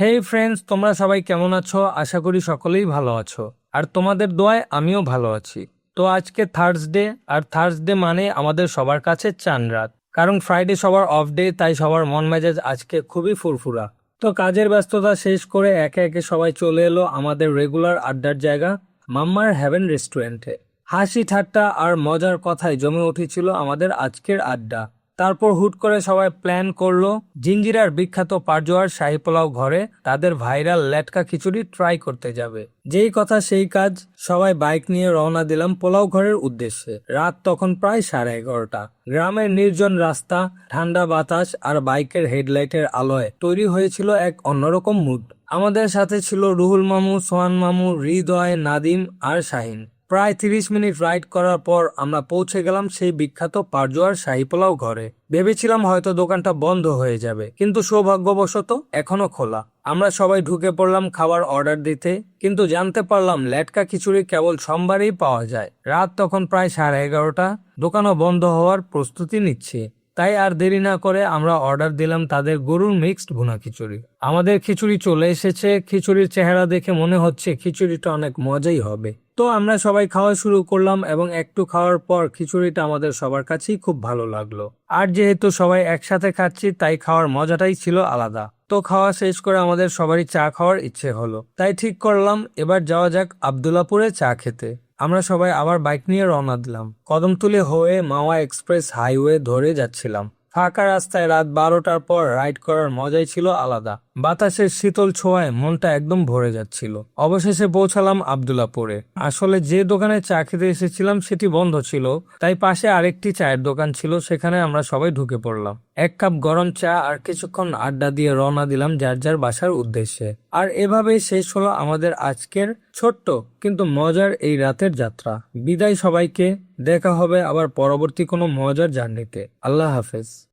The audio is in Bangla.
হেই ফ্রেন্ডস তোমরা সবাই কেমন আছো? আশা করি সকলেই ভালো আছো। আর তোমাদের দোয়ায় আমিও ভালো আছি। তো আজকে থার্সডে আর থার্সডে মানে আমাদের সবার কাছে চান রাত। কারণ ফ্রাইডে সবার অফ ডে তাই সবার মন মেজাজ আজকে খুবই ফুরফুরা। তো কাজের ব্যস্ততা শেষ করে একে একে সবাই চলে এলো আমাদের রেগুলার আড্ডার জায়গা, মাম্মার হ্যাভেন রেস্টুরেন্টে হাসি ঠাট্টা আর মজার কথায় জমে উঠেছিল আমাদের আজকের আড্ডা। তারপর হুট করে সবাই প্ল্যান করল, জিঞ্জিরার বিখ্যাত পারজোয়ার শাহি পোলাও ঘরে তাদের ভাইরাল লেটকা খিচুড়ি ট্রাই করতে যাবে। যেই কথা সেই কাজ, সবাই বাইক নিয়ে রওনা দিলাম পোলাও ঘরের উদ্দেশ্যে। রাত তখন প্রায় সাড়ে এগারোটা। গ্রামের নির্জন রাস্তা, ঠান্ডা বাতাস আর বাইকের হেডলাইটের আলোয় তৈরি হয়েছিল এক অন্যরকম মুড আমাদের সাথে ছিল রুহুল মামু, সোহান মামু, হৃদয়, নাদিম আর শাহিন। প্রায় তিরিশ মিনিট রাইড করার পর আমরা পৌঁছে গেলাম সেই বিখ্যাত পারজোয়ার শাহি পোলাও ঘরে। ভেবেছিলাম হয়তো দোকানটা বন্ধ হয়ে যাবে, কিন্তু সৌভাগ্যবশত এখনও খোলা। আমরা সবাই ঢুকে পড়লাম খাবার অর্ডার দিতে, কিন্তু জানতে পারলাম লেটকা খিচুড়ি কেবল সোমবারেই পাওয়া যায়। রাত তখন প্রায় সাড়ে এগারোটা, দোকানও বন্ধ হওয়ার প্রস্তুতি নিচ্ছে। তাই আর দেরি না করে আমরা অর্ডার দিলাম তাদের গরুর মিক্সড ভুনা খিচুড়ি। আমাদের খিচুড়ি চলে এসেছে, খিচুড়ির চেহারা দেখে মনে হচ্ছে খিচুড়িটা অনেক মজাই হবে। তো আমরা সবাই খাওয়া শুরু করলাম এবং একটু খাওয়ার পর খিচুড়িটা আমাদের সবার কাছেই খুব ভালো লাগল। আর যেহেতু সবাই একসাথে খাচ্ছি, তাই খাওয়ার মজাটাই ছিল আলাদা। তো খাওয়া শেষ করে আমাদের সবারই চা খাওয়ার ইচ্ছে হলো। তাই ঠিক করলাম, এবার যাওয়া যাক আবদুল্লাপুরে চা খেতে। আমরা সবাই আবার বাইক নিয়ে রওনা দিলাম। কদমতলি হয়ে মাওয়া এক্সপ্রেস হাইওয়ে ধরে যাচ্ছিলাম। ফাঁকা রাস্তায় রাত বারোটার পর রাইড করার মজাই ছিল আলাদা। বাতাসের শীতল ছোঁয়ায় মনটা একদম ভরে যাচ্ছিল। অবশেষে পৌঁছালাম আবদুল্লাপুরে। আসলে যে দোকানে চা খেতে এসেছিলাম সেটি বন্ধ ছিল, তাই পাশে আরেকটি চায়ের দোকান ছিল, সেখানে আমরা সবাই ঢুকে পড়লাম। এক কাপ গরম চা আর কিছুক্ষণ আড্ডা দিয়ে রওনা দিলাম যার যার বাসার উদ্দেশ্যে। আর এভাবেই শেষ হলো আমাদের আজকের ছোট্ট কিন্তু মজার এই রাতের যাত্রা। বিদায় সবাইকে, দেখা হবে আবার পরবর্তী কোনো মজার জার্নিতে। আল্লাহ হাফেজ।